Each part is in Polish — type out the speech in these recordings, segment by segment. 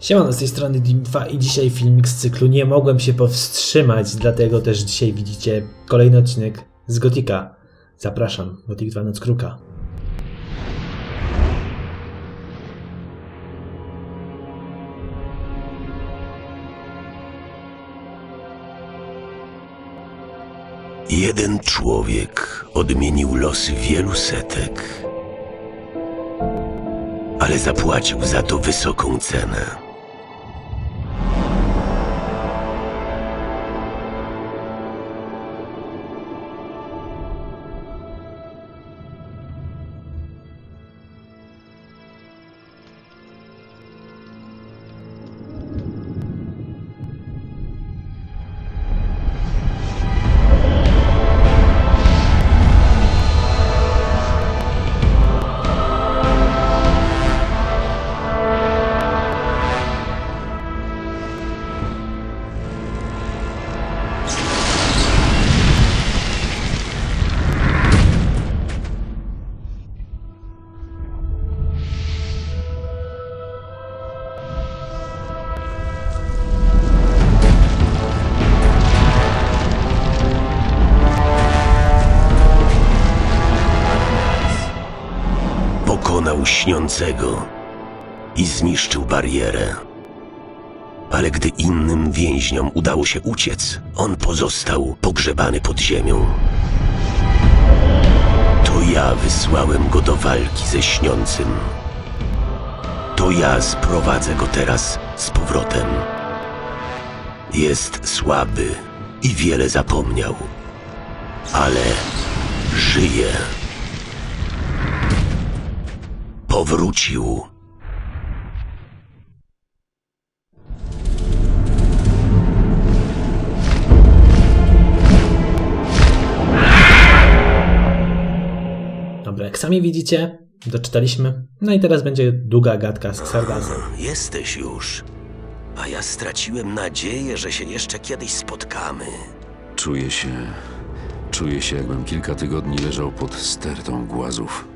Siemano, z tej strony Dim2 i dzisiaj filmik z cyklu Nie mogłem się powstrzymać, dlatego też dzisiaj widzicie kolejny odcinek z Gotika. Zapraszam, Gotik 2 Noc Kruka. Jeden człowiek odmienił losy wielu setek, ale zapłacił za to wysoką cenę. Pokonał śniącego i zniszczył barierę. Ale gdy innym więźniom udało się uciec, on pozostał pogrzebany pod ziemią. To ja wysłałem go do walki ze śniącym. To ja sprowadzę go teraz z powrotem. Jest słaby i wiele zapomniał, ale żyje. Powrócił. Dobra, jak sami widzicie, doczytaliśmy. No i teraz będzie długa gadka z Xardasem. Jesteś już. A ja straciłem nadzieję, że się jeszcze kiedyś spotkamy. Czuję się. Czuję się, jakbym kilka tygodni leżał pod stertą głazów.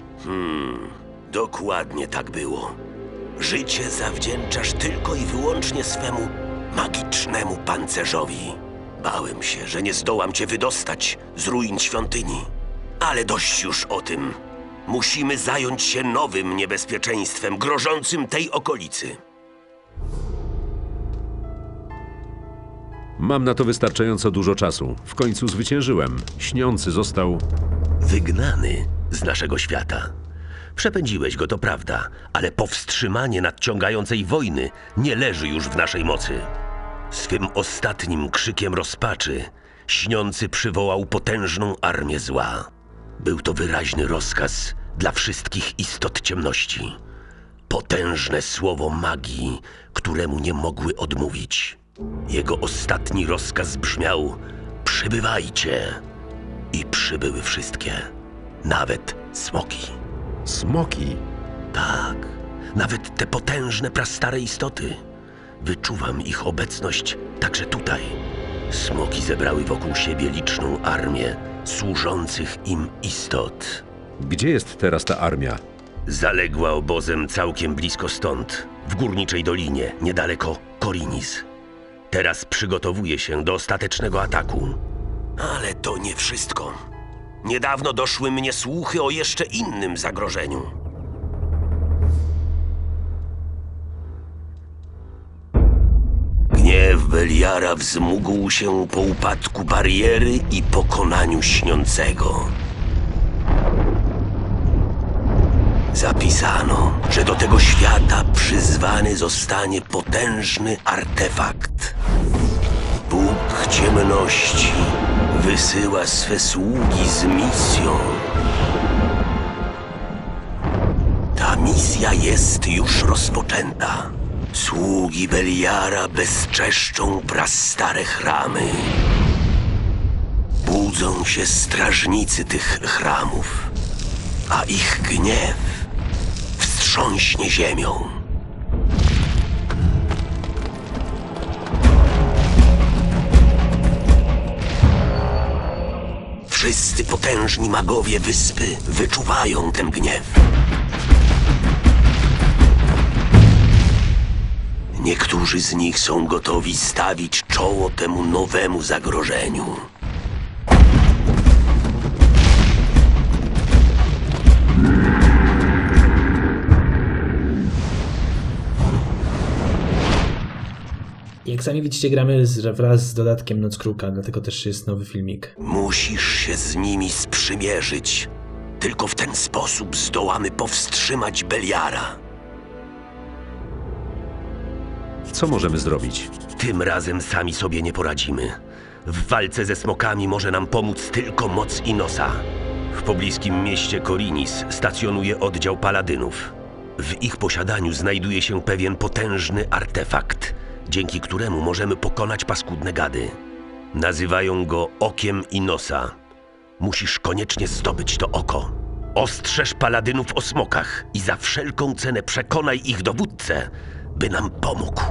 Dokładnie tak było. Życie zawdzięczasz tylko i wyłącznie swemu magicznemu pancerzowi. Bałem się, że nie zdołam cię wydostać z ruin świątyni. Ale dość już o tym. Musimy zająć się nowym niebezpieczeństwem grożącym tej okolicy. Mam na to wystarczająco dużo czasu. W końcu zwyciężyłem. Śniący został. Wygnany z naszego świata. Przepędziłeś go, to prawda, ale powstrzymanie nadciągającej wojny nie leży już w naszej mocy. Swym ostatnim krzykiem rozpaczy śniący przywołał potężną armię zła. Był to wyraźny rozkaz dla wszystkich istot ciemności. Potężne słowo magii, któremu nie mogły odmówić. Jego ostatni rozkaz brzmiał: Przybywajcie. I przybyły wszystkie, nawet smoki. Smoki. Tak, nawet te potężne, prastare istoty. Wyczuwam ich obecność także tutaj. Smoki zebrały wokół siebie liczną armię służących im istot. Gdzie jest teraz ta armia? Zaległa obozem całkiem blisko stąd, w górniczej dolinie, niedaleko Korinis. Teraz przygotowuje się do ostatecznego ataku. Ale to nie wszystko. Niedawno doszły mnie słuchy o jeszcze innym zagrożeniu. Gniew Beliara wzmógł się po upadku bariery i pokonaniu śniącego. Zapisano, że do tego świata przyzwany zostanie potężny artefakt. Bóg ciemności wysyła swe sługi z misją. Ta misja jest już rozpoczęta. Sługi Beliara bezczeszczą prastare chramy. Budzą się strażnicy tych chramów, a ich gniew wstrząśnie ziemią. Wszyscy potężni magowie wyspy wyczuwają ten gniew. Niektórzy z nich są gotowi stawić czoło temu nowemu zagrożeniu. Jak sami widzicie, gramy z, wraz z dodatkiem Noc Kruka, dlatego też jest nowy filmik. Musisz się z nimi sprzymierzyć. Tylko w ten sposób zdołamy powstrzymać Beliara. Co możemy zrobić? Tym razem sami sobie nie poradzimy. W walce ze smokami może nam pomóc tylko moc Inosa. W pobliskim mieście Korinis stacjonuje oddział paladynów. W ich posiadaniu znajduje się pewien potężny artefakt, dzięki któremu możemy pokonać paskudne gady. Nazywają go Okiem Inosa. Musisz koniecznie zdobyć to oko. Ostrzeż paladynów o smokach i za wszelką cenę przekonaj ich dowódcę, by nam pomógł.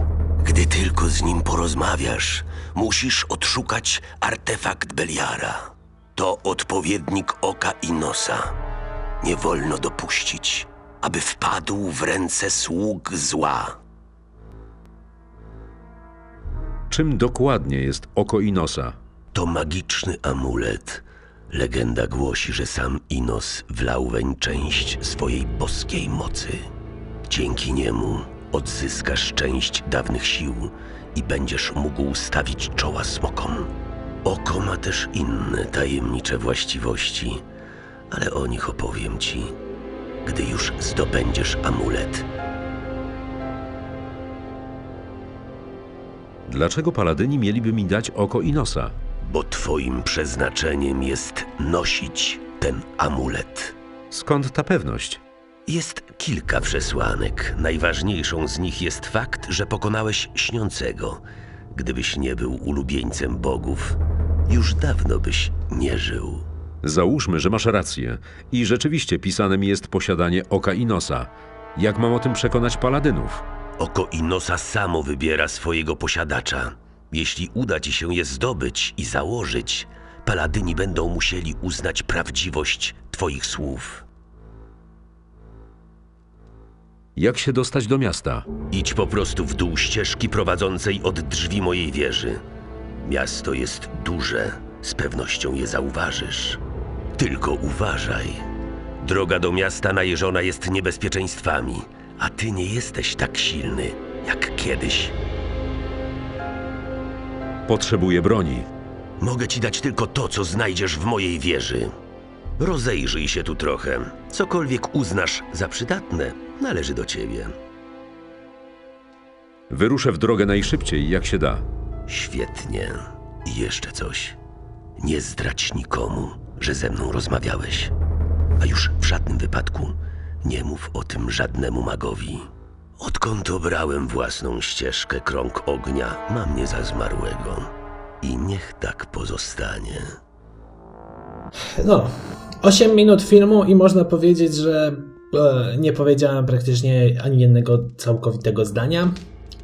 Gdy tylko z nim porozmawiasz, musisz odszukać artefakt Beliara. To odpowiednik oka i nosa. Nie wolno dopuścić, aby wpadł w ręce sług zła. Czym dokładnie jest oko Inosa? To magiczny amulet. Legenda głosi, że sam Inos wlał weń część swojej boskiej mocy. Dzięki niemu odzyskasz część dawnych sił i będziesz mógł stawić czoła smokom. Oko ma też inne tajemnicze właściwości, ale o nich opowiem ci, gdy już zdobędziesz amulet. Dlaczego paladyni mieliby mi dać oko Inosa? Bo twoim przeznaczeniem jest nosić ten amulet. Skąd ta pewność? Jest kilka przesłanek. Najważniejszą z nich jest fakt, że pokonałeś śniącego. Gdybyś nie był ulubieńcem bogów, już dawno byś nie żył. Załóżmy, że masz rację i rzeczywiście pisanym jest posiadanie oka Inosa. Jak mam o tym przekonać paladynów? Oko Inosa samo wybiera swojego posiadacza. Jeśli uda ci się je zdobyć i założyć, paladyni będą musieli uznać prawdziwość twoich słów. Jak się dostać do miasta? Idź po prostu w dół ścieżki prowadzącej od drzwi mojej wieży. Miasto jest duże, z pewnością je zauważysz. Tylko uważaj. Droga do miasta najeżona jest niebezpieczeństwami, a ty nie jesteś tak silny jak kiedyś. Potrzebuję broni. Mogę ci dać tylko to, co znajdziesz w mojej wieży. Rozejrzyj się tu trochę. Cokolwiek uznasz za przydatne, należy do ciebie. Wyruszę w drogę najszybciej, jak się da. Świetnie. I jeszcze coś. Nie zdradź nikomu, że ze mną rozmawiałeś. A już w żadnym wypadku nie mów o tym żadnemu magowi. Odkąd obrałem własną ścieżkę krąg ognia, mam mnie za zmarłego. I niech tak pozostanie. No, 8 minut filmu i można powiedzieć, że e, nie powiedziałem praktycznie ani jednego całkowitego zdania.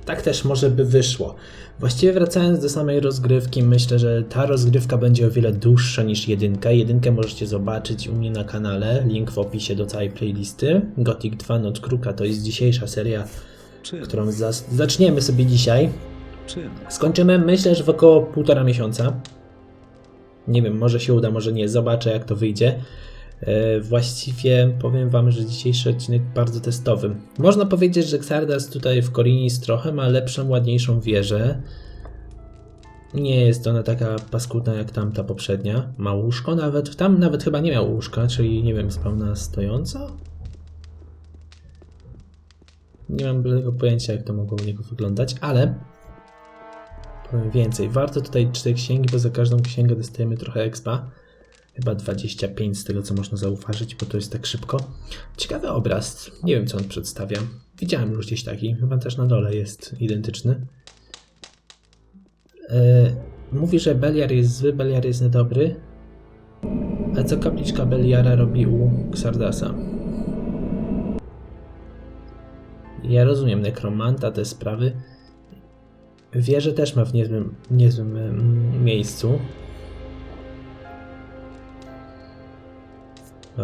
Tak też może by wyszło. Właściwie wracając do samej rozgrywki, myślę, że ta rozgrywka będzie o wiele dłuższa niż jedynka. Jedynkę możecie zobaczyć u mnie na kanale, link w opisie do całej playlisty. Gothic 2 Noc Kruka to jest dzisiejsza seria, Czym? którą zaczniemy sobie dzisiaj. Czym? Skończymy myślę, że w około półtora miesiąca. Nie wiem, może się uda, może nie, zobaczę jak to wyjdzie. E, Właściwie powiem Wam, że dzisiejszy odcinek bardzo testowy. Można powiedzieć, że Xardas tutaj w Korinis trochę ma lepszą, ładniejszą wieżę. Nie jest ona taka paskudna jak tamta poprzednia. Ma łóżko nawet, tam nawet chyba nie miał łóżka, czyli nie wiem, spełna stojąca? Nie mam bladego pojęcia jak to mogło u niego wyglądać, ale Powiem więcej. Warto tutaj cztery księgi, bo za każdą księgę dostajemy trochę expa. Chyba 25 z tego, co można zauważyć, bo to jest tak szybko. Ciekawy obraz. Nie wiem, co on przedstawia. Widziałem już gdzieś taki. Chyba też na dole jest identyczny. E, mówi, że Beliar jest zły, Beliar jest niedobry. A co kapliczka Beliara robi u Xardasa? Ja rozumiem nekromanta, te sprawy. Wieżę też ma w niezłym, niezłym miejscu.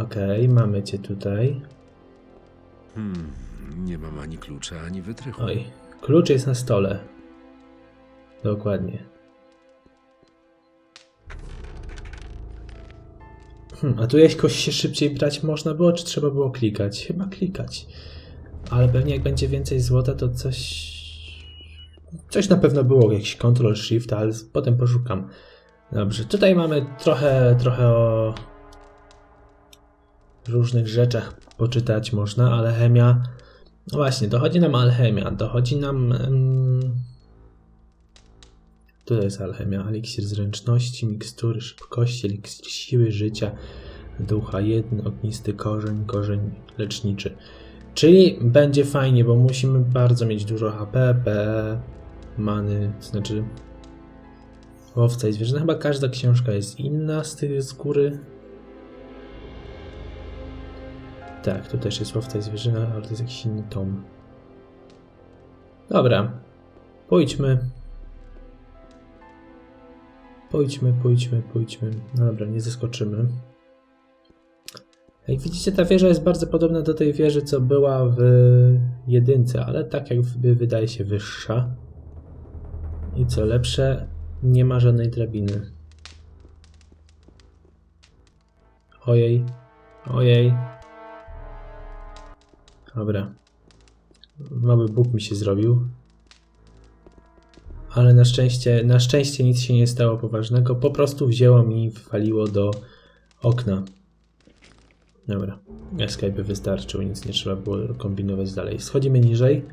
Okej, mamy cię tutaj. Hmm, nie mam ani klucza, ani wytrychu. Oj, Klucz jest na stole. Dokładnie. Hmm, a tu jakoś się szybciej brać można było, czy trzeba było klikać? Chyba klikać. Ale pewnie jak będzie więcej złota, to coś... Coś na pewno było, jakiś Ctrl Shift, ale potem poszukam. Dobrze, tutaj mamy trochę, trochę o różnych rzeczach poczytać można, ale chemia... No właśnie, dochodzi nam alchemia, dochodzi nam... Tutaj jest alchemia, eliksir zręczności, mikstury szybkości, eliksir siły życia, ducha jeden, ognisty korzeń, korzeń leczniczy. Czyli będzie fajnie, bo musimy bardzo mieć dużo HP, P, many, znaczy łowca i zwierzyna. Chyba każda książka jest inna z tych z góry. Tak, tu też jest łowca i zwierzyna, ale to jest jakiś inny tom. Dobra, pójdźmy. Pójdźmy, pójdźmy, pójdźmy. No dobra, nie zaskoczymy. Jak widzicie, ta wieża jest bardzo podobna do tej wieży, co była w jedynce, ale tak jakby wydaje się wyższa. I co lepsze, nie ma żadnej drabiny. Ojej, ojej. Dobra. Mały Bóg mi się zrobił. Ale na szczęście, na szczęście nic się nie stało poważnego. Po prostu wzięło mi i waliło do okna. Dobra. Escape wystarczył, nic nie trzeba było kombinować dalej. Schodzimy niżej.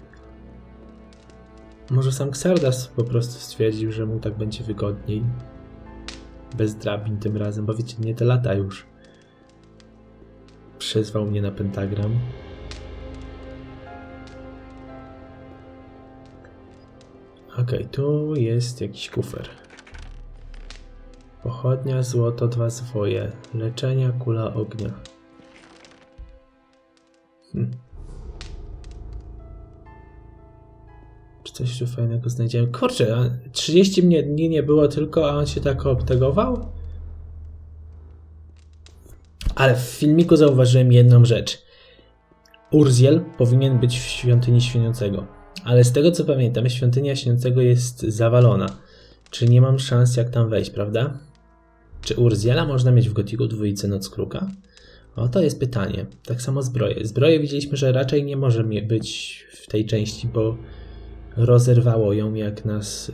Może sam Xardas po prostu stwierdził, że mu tak będzie wygodniej. Bez drabin tym razem, bo wiecie, nie te lata już. Przyzwał mnie na pentagram. Okej, tu jest jakiś kufer. Pochodnia, złoto, dwa zwoje. Leczenia, kula ognia. Hm. Czy coś tu fajnego znajdziemy? Kurczę, a 30 mnie dni nie było tylko, a on się tak obtegował? Ale w filmiku zauważyłem jedną rzecz. Urziel powinien być w świątyni świniącego. Ale z tego co pamiętam, świątynia śniącego jest zawalona. Czy nie mam szans jak tam wejść, prawda? Czy Urziela można mieć w Gotiku dwójce Noc Kruka? O, to jest pytanie. Tak samo zbroje. Zbroje widzieliśmy, że raczej nie może być w tej części, bo rozerwało ją, jak nas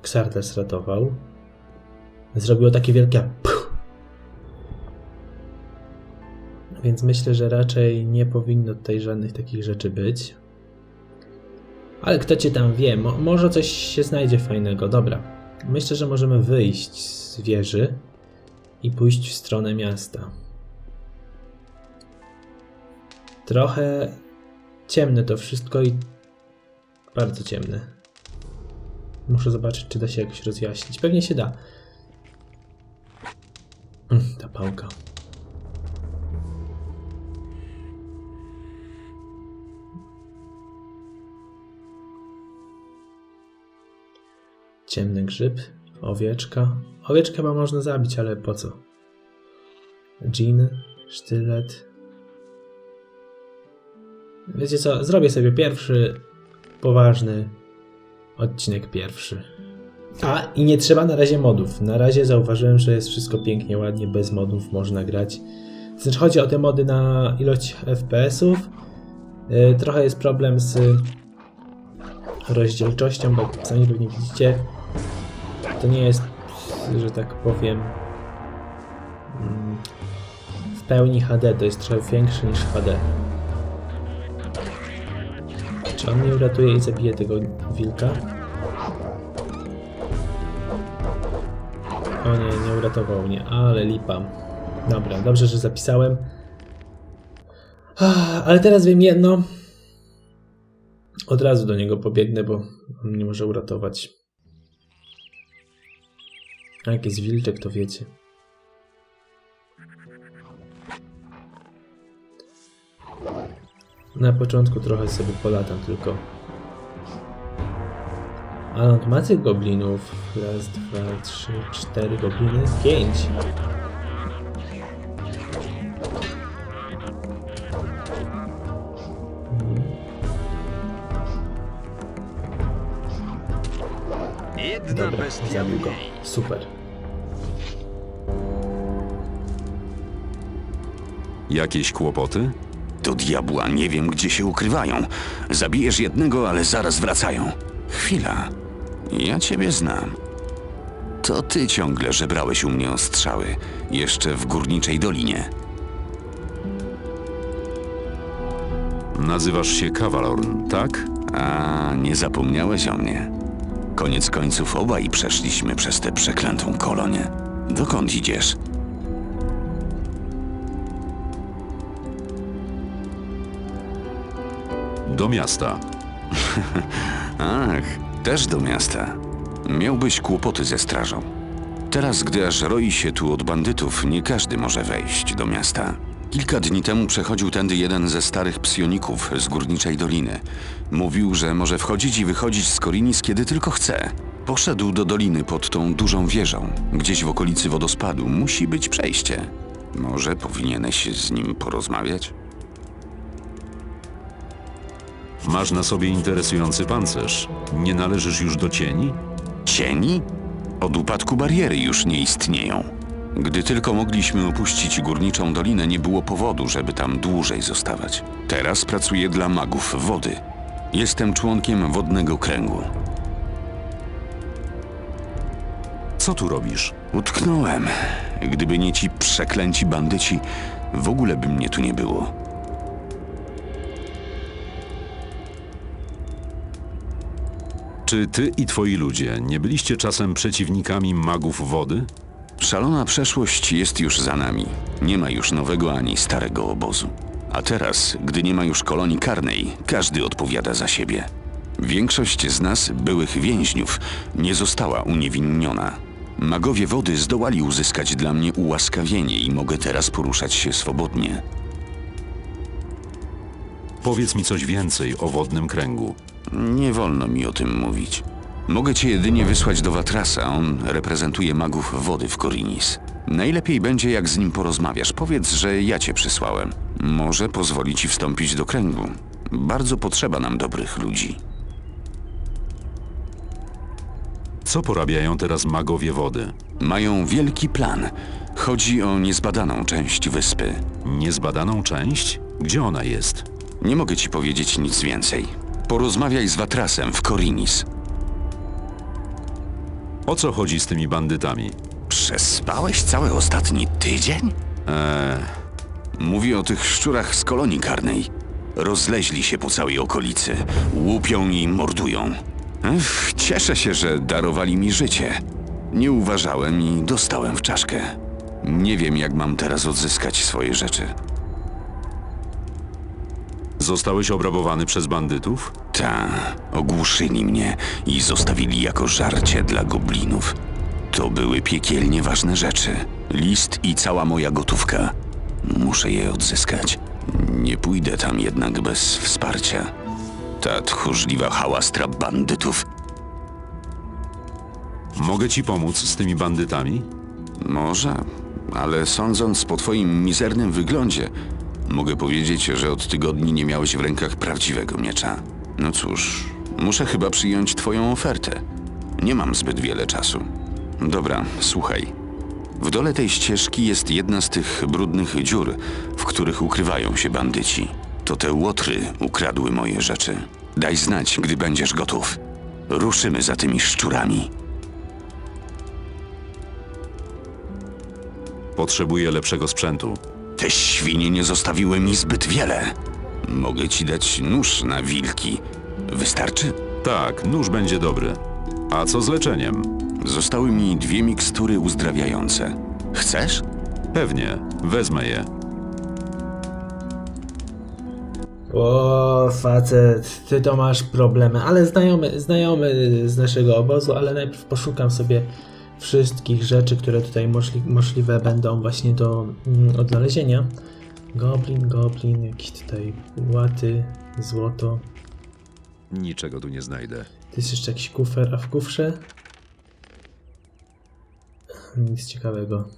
Xardas ratował. Zrobiło takie wielkie puch. Więc myślę, że raczej nie powinno tutaj żadnych takich rzeczy być. Ale kto cię tam wie, mo- może coś się znajdzie fajnego. Dobra. Myślę, że możemy wyjść z wieży i pójść w stronę miasta. Trochę ciemne to wszystko i bardzo ciemne. Muszę zobaczyć, czy da się jakoś rozjaśnić. Pewnie się da. Mm, Ta pałka. Ciemny grzyb, owieczka. Owieczkę chyba można zabić, ale po co? Dżin, sztylet. Wiecie co, zrobię sobie pierwszy poważny odcinek pierwszy. A, i nie trzeba na razie modów. Na razie zauważyłem, że jest wszystko pięknie, ładnie, bez modów można grać. Znaczy chodzi o te mody na ilość FPS-ów. Yy, trochę jest problem z rozdzielczością, bo sami pewnie widzicie, to nie jest, że tak powiem, mm, w pełni HD, to jest trochę większe niż HD. Czy on mnie uratuje i zabije tego wilka? O nie, nie uratował mnie, ale lipa. Dobra, dobrze, że zapisałem. Ah, Ale teraz wiem jedno. Od razu do niego pobiegnę, bo on mnie może uratować. A jak jest wilczek, to wiecie. Na początku trochę sobie polatam tylko. A on ma tych goblinów. Raz, dwa, trzy, cztery gobliny. Pięć. Zabił go. Super. Jakieś kłopoty? Do diabła nie wiem, gdzie się ukrywają. Zabijesz jednego, ale zaraz wracają. Chwila. Ja ciebie znam. To ty ciągle żebrałeś u mnie o strzały. Jeszcze w górniczej dolinie. Nazywasz się Kawalorn, tak? A, nie zapomniałeś o mnie. Koniec końców obaj przeszliśmy przez tę przeklętą kolonię. Dokąd idziesz? Do miasta. Ach, też do miasta. Miałbyś kłopoty ze strażą. Teraz, gdy aż roi się tu od bandytów, nie każdy może wejść do miasta. Kilka dni temu przechodził tędy jeden ze starych psioników z górniczej doliny. Mówił, że może wchodzić i wychodzić z Korinis kiedy tylko chce. Poszedł do doliny pod tą dużą wieżą. Gdzieś w okolicy wodospadu musi być przejście. Może powinieneś z nim porozmawiać? Masz na sobie interesujący pancerz. Nie należysz już do cieni? Cieni? Od upadku bariery już nie istnieją. Gdy tylko mogliśmy opuścić górniczą dolinę, nie było powodu, żeby tam dłużej zostawać. Teraz pracuję dla magów wody. Jestem członkiem wodnego kręgu. Co tu robisz? Utknąłem. Gdyby nie ci przeklęci bandyci, w ogóle by mnie tu nie było. Czy ty i twoi ludzie nie byliście czasem przeciwnikami magów wody? Szalona przeszłość jest już za nami. Nie ma już nowego ani starego obozu. A teraz, gdy nie ma już kolonii karnej, każdy odpowiada za siebie. Większość z nas, byłych więźniów, nie została uniewinniona. Magowie wody zdołali uzyskać dla mnie ułaskawienie i mogę teraz poruszać się swobodnie. Powiedz mi coś więcej o wodnym kręgu. Nie wolno mi o tym mówić. Mogę cię jedynie wysłać do Watrasa, on reprezentuje magów wody w Korinis. Najlepiej będzie, jak z nim porozmawiasz. Powiedz, że ja cię przysłałem. Może pozwoli ci wstąpić do kręgu. Bardzo potrzeba nam dobrych ludzi. Co porabiają teraz magowie wody? Mają wielki plan. Chodzi o niezbadaną część wyspy. Niezbadaną część? Gdzie ona jest? Nie mogę ci powiedzieć nic więcej. Porozmawiaj z Watrasem w Korinis. O co chodzi z tymi bandytami? Przespałeś cały ostatni tydzień? Eee, Mówię o tych szczurach z kolonii karnej. Rozleźli się po całej okolicy. Łupią i mordują. Ech, cieszę się, że darowali mi życie. Nie uważałem i dostałem w czaszkę. Nie wiem, jak mam teraz odzyskać swoje rzeczy. Zostałeś obrabowany przez bandytów? Ta, ogłuszyli mnie i zostawili jako żarcie dla goblinów. To były piekielnie ważne rzeczy. List i cała moja gotówka. Muszę je odzyskać. Nie pójdę tam jednak bez wsparcia. Ta tchórzliwa hałastra bandytów. Mogę ci pomóc z tymi bandytami? Może, ale sądząc po twoim mizernym wyglądzie, mogę powiedzieć, że od tygodni nie miałeś w rękach prawdziwego miecza. No cóż, muszę chyba przyjąć twoją ofertę. Nie mam zbyt wiele czasu. Dobra, słuchaj. W dole tej ścieżki jest jedna z tych brudnych dziur, w których ukrywają się bandyci. To te łotry ukradły moje rzeczy. Daj znać, gdy będziesz gotów. Ruszymy za tymi szczurami. Potrzebuję lepszego sprzętu. Te świnie nie zostawiły mi zbyt wiele. Mogę ci dać nóż na wilki. Wystarczy? Tak, nóż będzie dobry. A co z leczeniem? Zostały mi dwie mikstury uzdrawiające. Chcesz? Pewnie, wezmę je. O, facet, ty to masz problemy, ale znajomy, znajomy z naszego obozu, ale najpierw poszukam sobie wszystkich rzeczy, które tutaj możli, możliwe będą właśnie do mm, odnalezienia. Goblin, goblin, jakieś tutaj łaty, złoto. Niczego tu nie znajdę. To jest jeszcze jakiś kufer, a w kufrze? Nic ciekawego.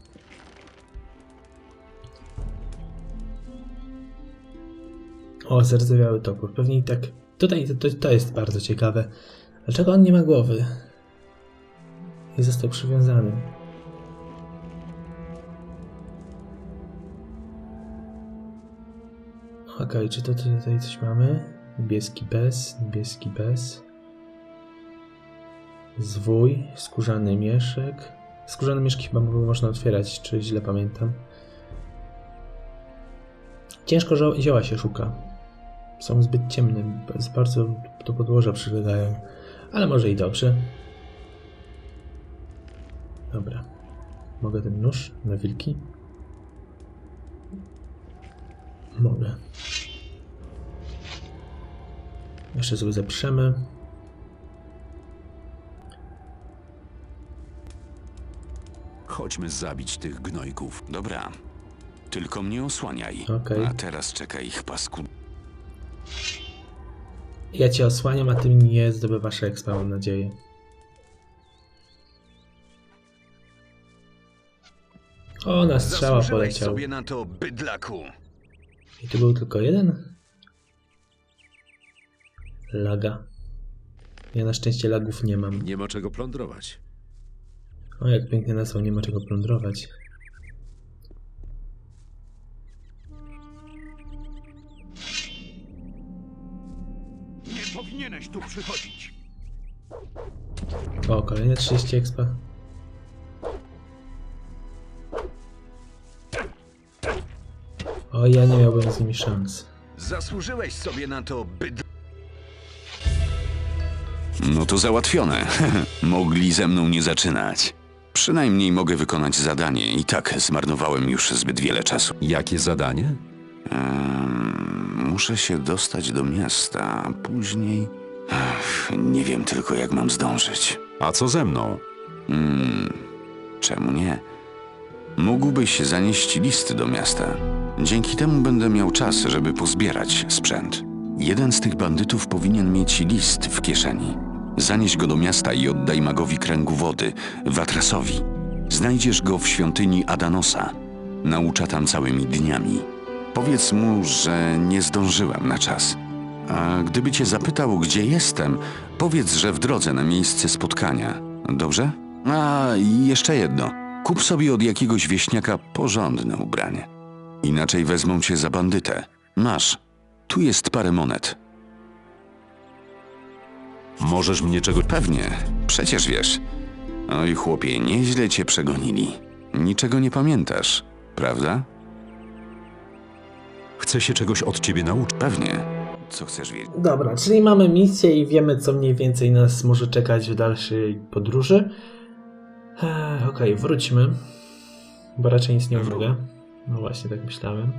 O, zardzewiały topór. Pewnie i tak. Tutaj to, to, to jest bardzo ciekawe. Dlaczego on nie ma głowy? Nie został przywiązany. Okej, czy to tutaj coś mamy? Niebieski bez, niebieski bez. Zwój, skórzany mieszek. Skórzane mieszki chyba można otwierać, czy źle pamiętam. Ciężko zioła się szuka. Są zbyt ciemne, bardzo do podłoża przylegają. Ale może i dobrze. Mogę ten nóż na wilki? Mogę. Jeszcze sobie zaprzemy. Chodźmy zabić tych gnojków. Dobra. Tylko mnie osłaniaj. Okej. A teraz czeka ich pasku. Ja cię osłaniam, a ty nie zdobywasz expa, mam nadzieję. O, na strzała Zasłużyłeś poleciał. sobie na to, bydlaku. I tu był tylko jeden? Laga. Ja na szczęście lagów nie mam. Nie ma czego plądrować. O, jak pięknie nazwał, nie ma czego plądrować. Nie powinieneś tu przychodzić. O, kolejne 30 expa. O, ja nie miałbym z nimi szans. Zasłużyłeś sobie na to, bydlaku. No to załatwione. Mogli ze mną nie zaczynać. Przynajmniej mogę wykonać zadanie i tak zmarnowałem już zbyt wiele czasu. Jakie zadanie? Ehm, muszę się dostać do miasta, a później... Ech, nie wiem tylko jak mam zdążyć. A co ze mną? Hmm, czemu nie? Mógłbyś zanieść listy do miasta. Dzięki temu będę miał czas, żeby pozbierać sprzęt. Jeden z tych bandytów powinien mieć list w kieszeni. Zanieś go do miasta i oddaj magowi kręgu wody, Watrasowi. Znajdziesz go w świątyni Adanosa. Naucza tam całymi dniami. Powiedz mu, że nie zdążyłem na czas. A gdyby cię zapytał, gdzie jestem, powiedz, że w drodze na miejsce spotkania. Dobrze? A jeszcze jedno. Kup sobie od jakiegoś wieśniaka porządne ubranie. Inaczej wezmą cię za bandytę. Masz. Tu jest parę monet. Możesz mnie czegoś... Pewnie. Przecież wiesz. Oj, chłopie, nieźle cię przegonili. Niczego nie pamiętasz, prawda? Chcę się czegoś od ciebie nauczyć. Pewnie. Co chcesz wiedzieć? Dobra, czyli mamy misję i wiemy, co mniej więcej nas może czekać w dalszej podróży. Eee, Okej, wróćmy. Bo raczej nic nie mogę. No właśnie, tak myślałem.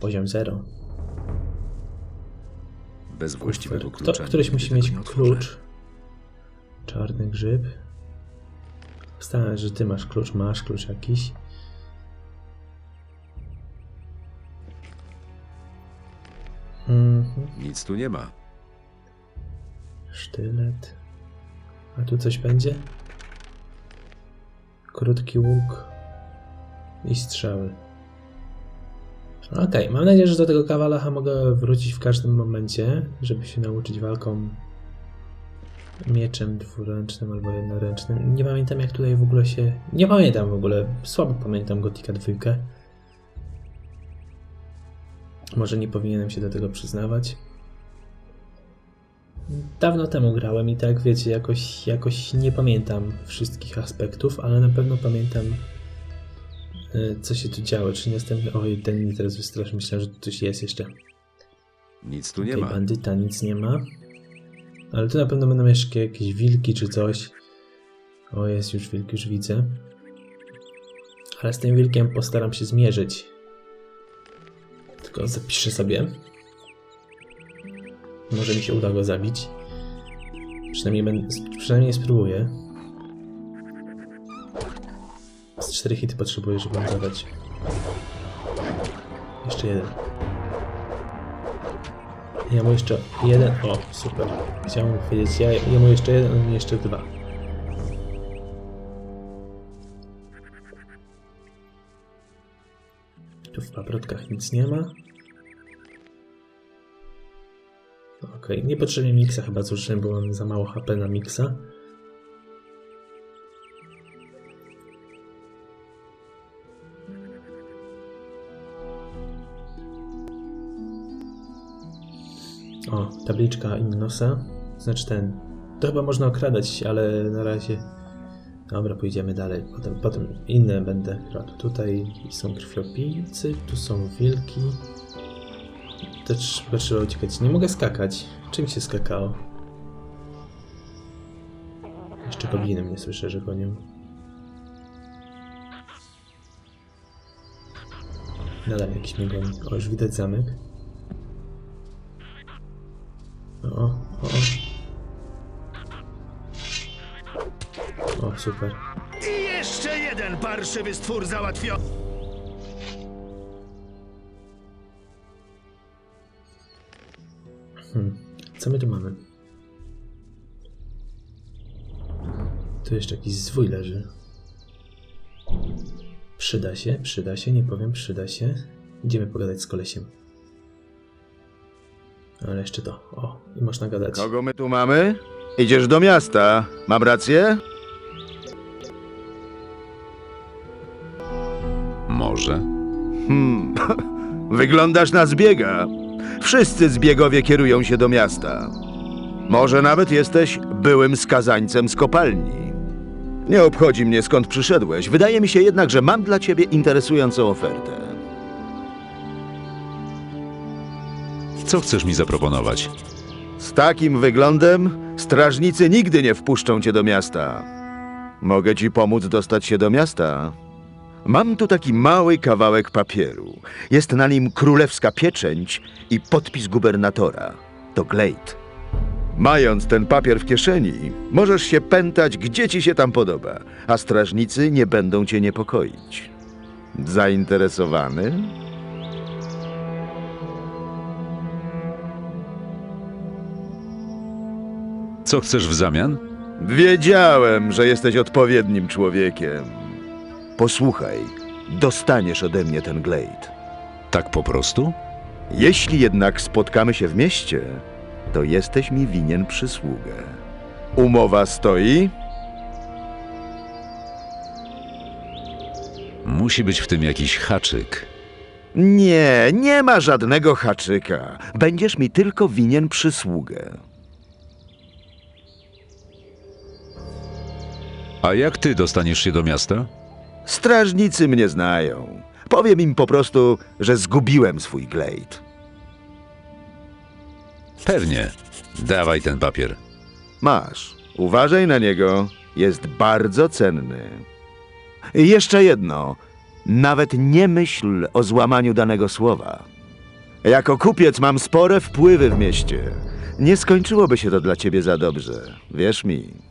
Poziom 0. Bez właściwego Kto, klucza. któryś nigdy musi tego mieć nie otworzę. klucz. Czarny grzyb. Wstałem, że ty masz klucz, masz klucz jakiś. Mhm. Nic tu nie ma. Sztylet. A tu coś będzie? Krótki łuk i strzały. Okej, mam nadzieję, że do tego kawalacha mogę wrócić w każdym momencie, żeby się nauczyć walką mieczem dwuręcznym albo jednoręcznym. Nie pamiętam jak tutaj w ogóle się... Nie pamiętam w ogóle, słabo pamiętam Gotika 2. Może nie powinienem się do tego przyznawać. Dawno temu grałem i tak wiecie, jakoś, jakoś nie pamiętam wszystkich aspektów, ale na pewno pamiętam y, co się tu działo. Czy następny. Oj, ten mnie teraz wystraszy. Myślałem, że tu coś jest jeszcze. Nic tu nie Okej, ma. bandyta nic nie ma. Ale tu na pewno będą jeszcze jakieś wilki czy coś. O, jest już wilk, już widzę. Ale z tym wilkiem postaram się zmierzyć. Tylko zapiszę sobie. Może mi się uda go zabić. Przynajmniej, będę, przynajmniej spróbuję. Z cztery hity potrzebuję, żeby mu zadać. Jeszcze jeden. Ja mu jeszcze jeden. O, super. Chciałem powiedzieć, ja, ja mu jeszcze jeden, on jeszcze dwa. Tu w paprotkach nic nie ma. Okej. Niepotrzebnie miksa chyba zużyłem, bo mam za mało HP na miksa. O, tabliczka Innosa. Znaczy ten. To chyba można okradać, ale na razie. Dobra, pójdziemy dalej. Potem, potem inne będę kradł. Tutaj są krwiopijcy, tu są wilki. Też trzeba uciekać. Nie mogę skakać. Czym się skakało? Jeszcze gobliny mnie słyszę, że gonią. Nadal jakiś mnie goni. O, już widać zamek. O, o, o. O, super. I jeszcze jeden parszywy stwór załatwiony. Hmm. Co my tu mamy? Tu jeszcze jakiś zwój leży. Przyda się, przyda się, nie powiem, przyda się. Idziemy pogadać z kolesiem. Ale jeszcze to. O, i można gadać. Kogo my tu mamy? Idziesz do miasta. Mam rację? Może. Hmm. Wyglądasz na zbiega. Wszyscy zbiegowie kierują się do miasta. Może nawet jesteś byłym skazańcem z kopalni. Nie obchodzi mnie skąd przyszedłeś. Wydaje mi się jednak, że mam dla ciebie interesującą ofertę. Co chcesz mi zaproponować? Z takim wyglądem strażnicy nigdy nie wpuszczą cię do miasta. Mogę ci pomóc dostać się do miasta. Mam tu taki mały kawałek papieru. Jest na nim królewska pieczęć i podpis gubernatora. To Glade. Mając ten papier w kieszeni, możesz się pętać, gdzie ci się tam podoba, a strażnicy nie będą cię niepokoić. Zainteresowany? Co chcesz w zamian? Wiedziałem, że jesteś odpowiednim człowiekiem. Posłuchaj, dostaniesz ode mnie ten glade. Tak po prostu? Jeśli jednak spotkamy się w mieście, to jesteś mi winien przysługę. Umowa stoi? Musi być w tym jakiś haczyk. Nie, nie ma żadnego haczyka. Będziesz mi tylko winien przysługę. A jak ty dostaniesz się do miasta? Strażnicy mnie znają. Powiem im po prostu, że zgubiłem swój glade. Pewnie. Dawaj ten papier. Masz. Uważaj na niego. Jest bardzo cenny. I jeszcze jedno. Nawet nie myśl o złamaniu danego słowa. Jako kupiec mam spore wpływy w mieście. Nie skończyłoby się to dla ciebie za dobrze. Wierz mi.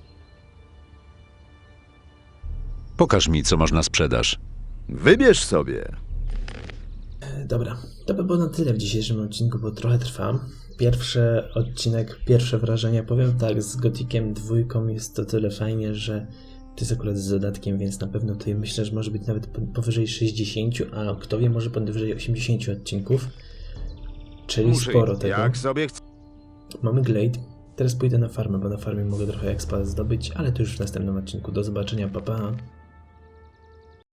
Pokaż mi, co masz na sprzedaż. Wybierz sobie. Dobra, to by było na tyle w dzisiejszym odcinku, bo trochę trwa. Pierwszy odcinek, pierwsze wrażenia, powiem tak, z Gotikiem dwójką jest to tyle fajnie, że to jest akurat z dodatkiem, więc na pewno tutaj myślę, że może być nawet po- powyżej 60, a kto wie, może powyżej 80 odcinków. Czyli sporo tego. Jak sobie chcesz. Mamy Glade. Teraz pójdę na farmę, bo na farmie mogę trochę expa zdobyć, ale to już w następnym odcinku. Do zobaczenia, pa pa.